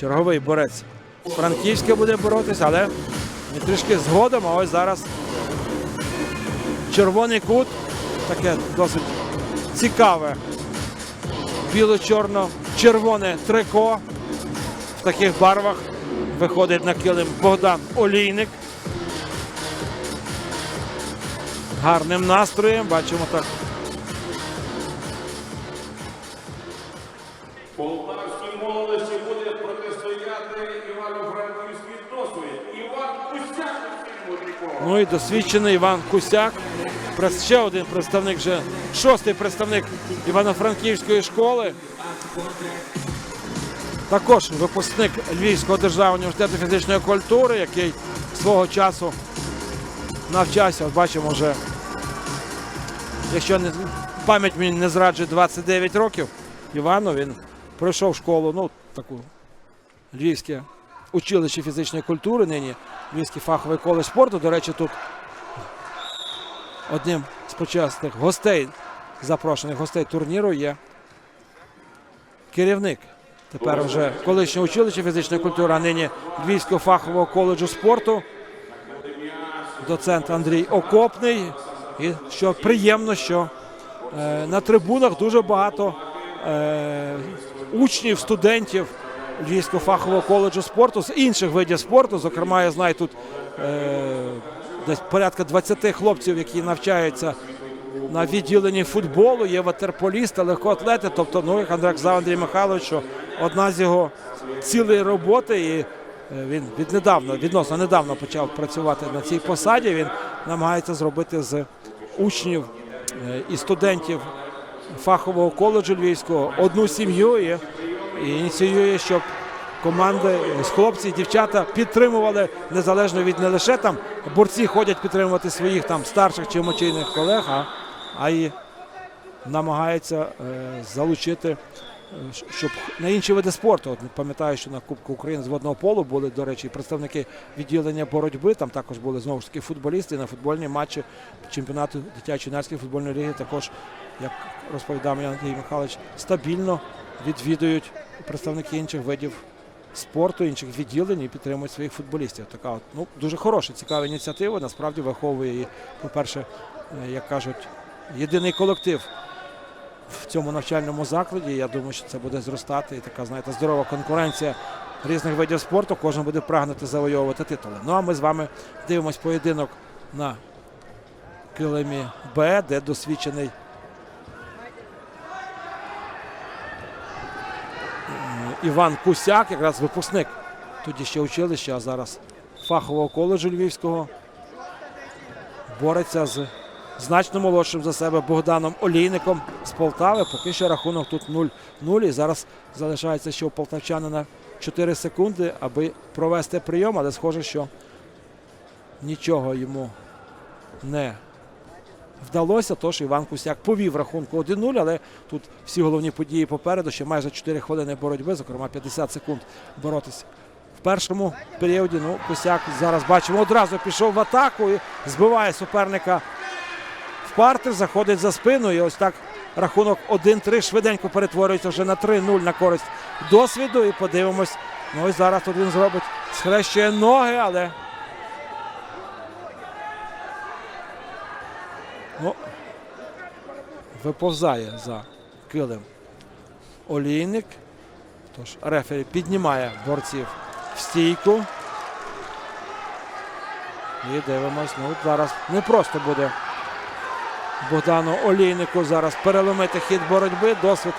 Черговий борець Франківське буде боротися, але трішки згодом. А ось зараз червоний кут. Таке досить цікаве. Біло-чорно-червоне трико. В таких барвах виходить на килим Богдан Олійник. Гарним настроєм. Бачимо так. Ну і досвідчений Іван Кусяк. Ще один представник, вже шостий представник Івано-Франківської школи. Також випускник Львівського державного університету фізичної культури, який свого часу навчався. От бачимо вже, якщо не, пам'ять мені не зраджує 29 років, Івану він пройшов школу, ну таку Львівське училище фізичної культури, нині Львівський фаховий коледж спорту. До речі, тут одним з почесних гостей, запрошених гостей турніру є керівник. Тепер вже колишнього училища фізичної культури, а нині Львівського фахового коледжу спорту. Доцент Андрій Окопний. І що приємно, що е, на трибунах дуже багато е, учнів, студентів Львівського фахового коледжу спорту з інших видів спорту. Зокрема, я знаю тут е, десь порядка 20 хлопців, які навчаються на відділенні футболу, є ватерполісти, легкоатлети. Тобто, ну, як Андрій казав Андрій Михайлович, одна з його цілей роботи, і е, він віднедавна, відносно недавно почав працювати на цій посаді. Він намагається зробити з учнів е, і студентів фахового коледжу Львівського одну сім'ю і ініціює, щоб команди е, хлопці дівчата підтримували незалежно від не лише там борці ходять підтримувати своїх там старших чи емоційних колег, а, а й намагаються е, залучити, е, щоб на інші види спорту. От пам'ятаю, що на Кубку України з водного полу були, до речі, представники відділення боротьби. Там також були знову ж таки футболісти на футбольні матчі чемпіонату дитячої юнацької футбольної ліги. Також, як розповідав Андрій Михайлович, стабільно відвідують представники інших видів спорту, інших відділень і підтримують своїх футболістів. Така от, ну, дуже хороша, цікава ініціатива. Насправді виховує і, по-перше, е, як кажуть, єдиний колектив в цьому навчальному закладі. Я думаю, що це буде зростати. І така, знаєте, здорова конкуренція різних видів спорту. Кожен буде прагнути завойовувати титули. Ну а ми з вами дивимось поєдинок на килимі Б, де досвідчений Іван Кусяк, якраз випускник тоді ще училища, а зараз фахового коледжу Львівського. Бореться з значно молодшим за себе Богданом Олійником з Полтави. Поки що рахунок тут 0-0. І зараз залишається ще у полтавчанина 4 секунди, аби провести прийом, але схоже, що нічого йому не вдалося. Тож Іван Кусяк повів рахунку 1-0, але тут всі головні події попереду. Ще майже 4 хвилини боротьби, зокрема 50 секунд боротися. В першому періоді ну, Кусяк зараз бачимо одразу пішов в атаку і збиває суперника в партер, заходить за спину. І ось так рахунок 1-3 швиденько перетворюється вже на 3-0 на користь досвіду. І подивимось. Ну ось зараз тут він зробить, схрещує ноги, але Ну, виповзає за килим олійник. Тож рефері піднімає борців в стійку. І дивимось. Ну, зараз не просто буде Богдану Олійнику зараз переломити хід боротьби. Досвід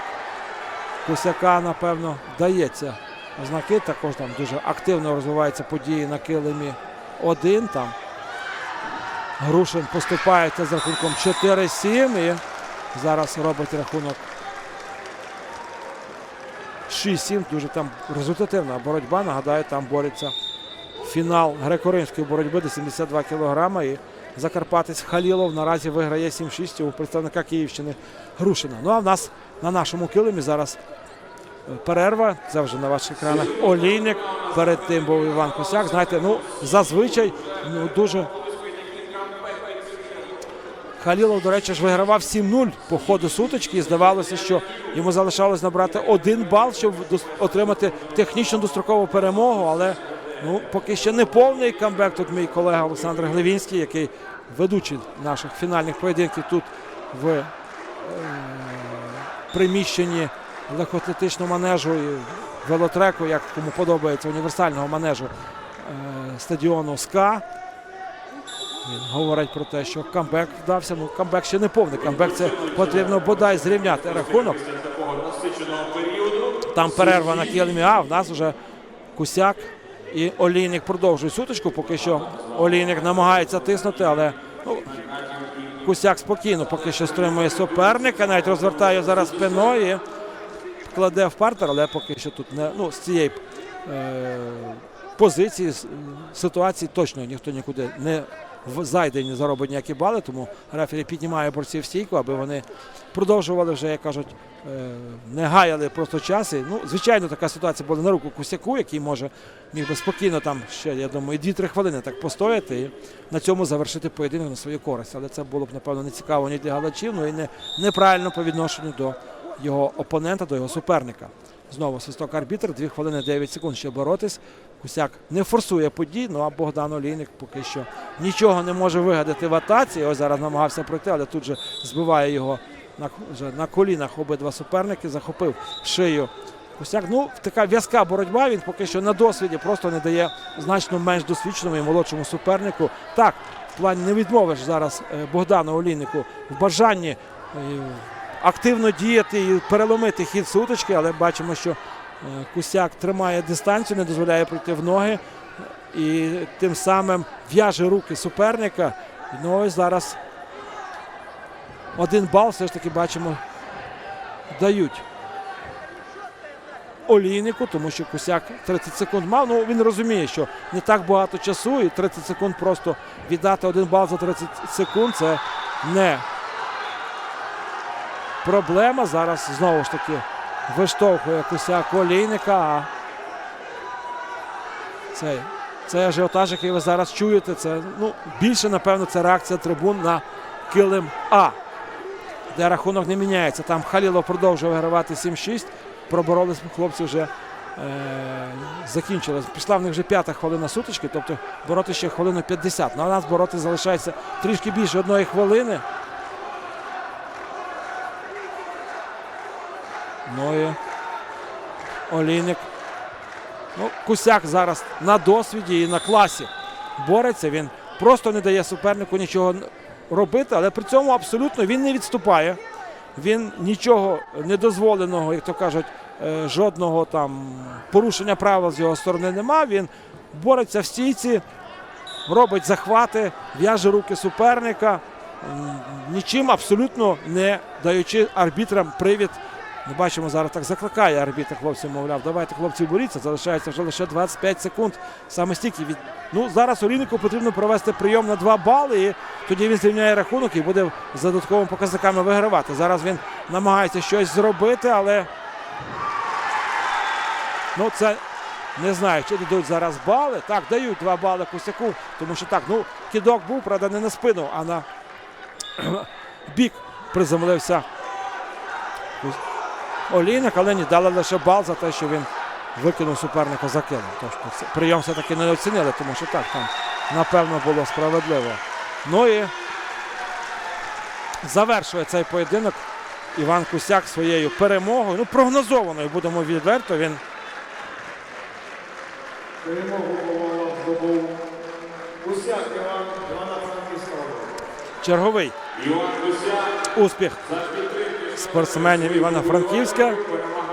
Кусяка, напевно, дається ознаки. Також там дуже активно розвиваються події на килимі 1. Там Грушин поступається з рахунком 4-7 і зараз робить рахунок 6-7. Дуже там результативна боротьба. Нагадаю, там бореться фінал греко-римської боротьби до 72 кг. І Закарпатець Халілов наразі виграє 7-6 у представника Київщини Грушина. Ну а в нас на нашому килимі зараз е, перерва. Це вже на ваших екранах Олійник. Перед тим був Іван Косяк. Знаєте, ну зазвичай ну, дуже Халілов, до речі, ж вигравав 7-0 по ходу сутички. І здавалося, що йому залишалось набрати один бал, щоб отримати технічну дострокову перемогу. Але ну, поки ще не повний камбек. Тут мій колега Олександр Глевінський, який ведучий наших фінальних поєдинків тут в е, приміщенні легкоатлетичного манежу і велотреку, як кому подобається, універсального манежу е, стадіону СКА. Він говорить про те, що камбек вдався. Ну, камбек ще не повний. Камбек це потрібно бодай зрівняти рахунок. Там перерва на килимі. А в нас вже Кусяк і Олійник продовжують сутичку. Поки що Олійник намагається тиснути, але ну, Кусяк спокійно поки що стримує суперника. Навіть розвертає зараз спиною. і Кладе в партер, але поки що тут не ну, з цієї е, позиції ситуації точно ніхто нікуди не в- зайде і не ніякі бали, тому рефері піднімає борців стійку, аби вони продовжували вже, як кажуть, е, не гаяли просто час. І, ну, звичайно, така ситуація була на руку Кусяку, який може міг би спокійно там ще, я думаю, 2-3 хвилини так постояти і на цьому завершити поєдинок на свою користь. Але це було б, напевно, не цікаво ні для галачів, ну і не, неправильно по відношенню до його опонента, до його суперника. Знову свисток арбітр, 2 хвилини 9 секунд ще боротись. Кусяк не форсує подій, ну а Богдан Олійник поки що нічого не може вигадати в атаці. Ось зараз намагався пройти, але тут же збиває його на, вже на колінах обидва суперники, захопив шию. Кусяк, ну така в'язка боротьба. Він поки що на досвіді просто не дає значно менш досвідченому і молодшому супернику. Так, в плані не відмовиш зараз е, Богдану Олійнику в бажанні. Активно діяти і переломити хід сутички, але бачимо, що е, Кусяк тримає дистанцію, не дозволяє пройти в ноги і тим самим в'яже руки суперника. Ну ось зараз один бал все ж таки бачимо дають Олійнику, тому що Кусяк 30 секунд мав. Ну він розуміє, що не так багато часу, і 30 секунд просто віддати один бал за 30 секунд це не проблема. Зараз знову ж таки виштовхує Кусяк Олійника. А цей, цей ажіотаж, який ви зараз чуєте, це ну, більше, напевно, це реакція трибун на килим А, де рахунок не міняється. Там Халілов продовжує вигравати 7-6. Проборолись хлопці вже. Е, закінчилось. Пішла в них вже п'ята хвилина сутички, тобто бороти ще хвилину 50. Ну, а нас бороти залишається трішки більше одної хвилини. Ну і Олійник. Ну, Кусяк зараз на досвіді і на класі бореться. Він просто не дає супернику нічого робити, але при цьому абсолютно він не відступає. Він нічого недозволеного, як то кажуть, е, жодного там порушення правил з його сторони нема. Він бореться в стійці, робить захвати, в'яже руки суперника, нічим абсолютно не даючи арбітрам привід. Ми бачимо, зараз так закликає арбітр хлопців, мовляв, давайте хлопці боріться, залишається вже лише 25 секунд. Саме стільки від. Ну, зараз Олійнику потрібно провести прийом на 2 бали, і тоді він зрівняє рахунок і буде з додатковими показниками вигравати. Зараз він намагається щось зробити, але ну, це не знаю, чи дадуть зараз бали. Так, дають 2 бали Кусяку, тому що так, ну, кидок був, правда, не на спину, а на бік приземлився Олійник, але не дали лише бал за те, що він викинув суперника за килим. Тож прийом все-таки не оцінили, тому що так, там напевно було справедливо. Ну і завершує цей поєдинок Іван Кусяк своєю перемогою. Ну, прогнозованою, будемо відверто. Він черговий Іван Кусяк успіх спортсменів Івано-Франківська. перемагає